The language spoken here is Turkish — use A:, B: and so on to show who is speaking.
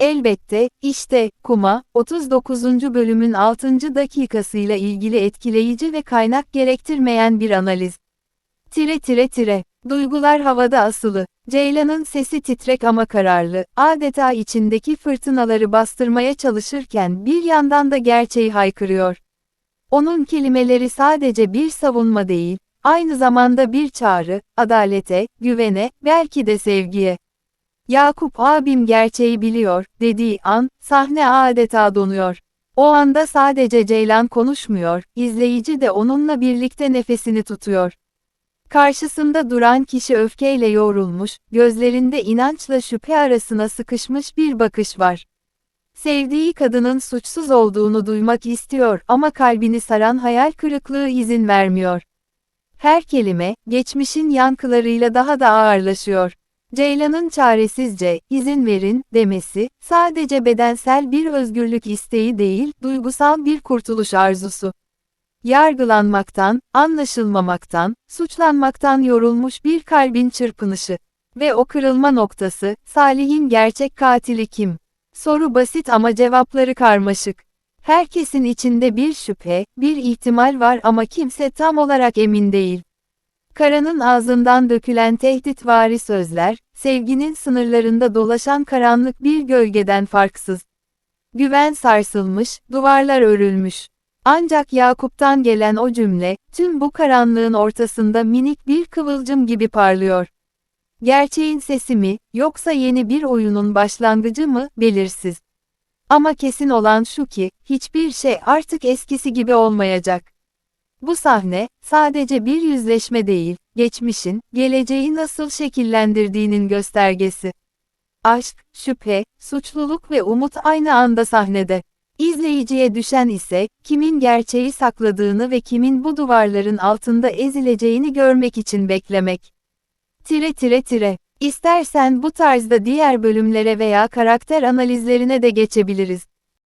A: Elbette, işte, Kuma, 39. bölümün 6. dakikasıyla ilgili etkileyici ve kaynak gerektirmeyen bir analiz. Tire tire tire. Duygular havada asılı. Ceylan'ın sesi titrek ama kararlı, adeta içindeki fırtınaları bastırmaya çalışırken bir yandan da gerçeği haykırıyor. Onun kelimeleri sadece bir savunma değil, aynı zamanda bir çağrı, adalete, güvene, belki de sevgiye. Yakup abim gerçeği biliyor, dediği an, sahne adeta donuyor. O anda sadece Ceylan konuşmuyor, izleyici de onunla birlikte nefesini tutuyor. Karşısında duran kişi öfkeyle yoğrulmuş, gözlerinde inançla şüphe arasına sıkışmış bir bakış var. Sevdiği kadının suçsuz olduğunu duymak istiyor ama kalbini saran hayal kırıklığı izin vermiyor. Her kelime, geçmişin yankılarıyla daha da ağırlaşıyor. Ceylan'ın çaresizce, izin verin, demesi, sadece bedensel bir özgürlük isteği değil, duygusal bir kurtuluş arzusu. Yargılanmaktan, anlaşılmamaktan, suçlanmaktan yorulmuş bir kalbin çırpınışı. Ve o kırılma noktası, Salih'in gerçek katili kim? Soru basit ama cevapları karmaşık. Herkesin içinde bir şüphe, bir ihtimal var ama kimse tam olarak emin değil. Karanın ağzından dökülen tehditvari sözler, sevginin sınırlarında dolaşan karanlık bir gölgeden farksız. Güven sarsılmış, duvarlar örülmüş. Ancak Yakup'tan gelen o cümle, tüm bu karanlığın ortasında minik bir kıvılcım gibi parlıyor. Gerçeğin sesi mi, yoksa yeni bir oyunun başlangıcı mı, belirsiz. Ama kesin olan şu ki, hiçbir şey artık eskisi gibi olmayacak. Bu sahne, sadece bir yüzleşme değil, geçmişin, geleceği nasıl şekillendirdiğinin göstergesi. Aşk, şüphe, suçluluk ve umut aynı anda sahnede. İzleyiciye düşen ise, kimin gerçeği sakladığını ve kimin bu duvarların altında ezileceğini görmek için beklemek. Tire tire tire. İstersen bu tarzda diğer bölümlere veya karakter analizlerine de geçebiliriz.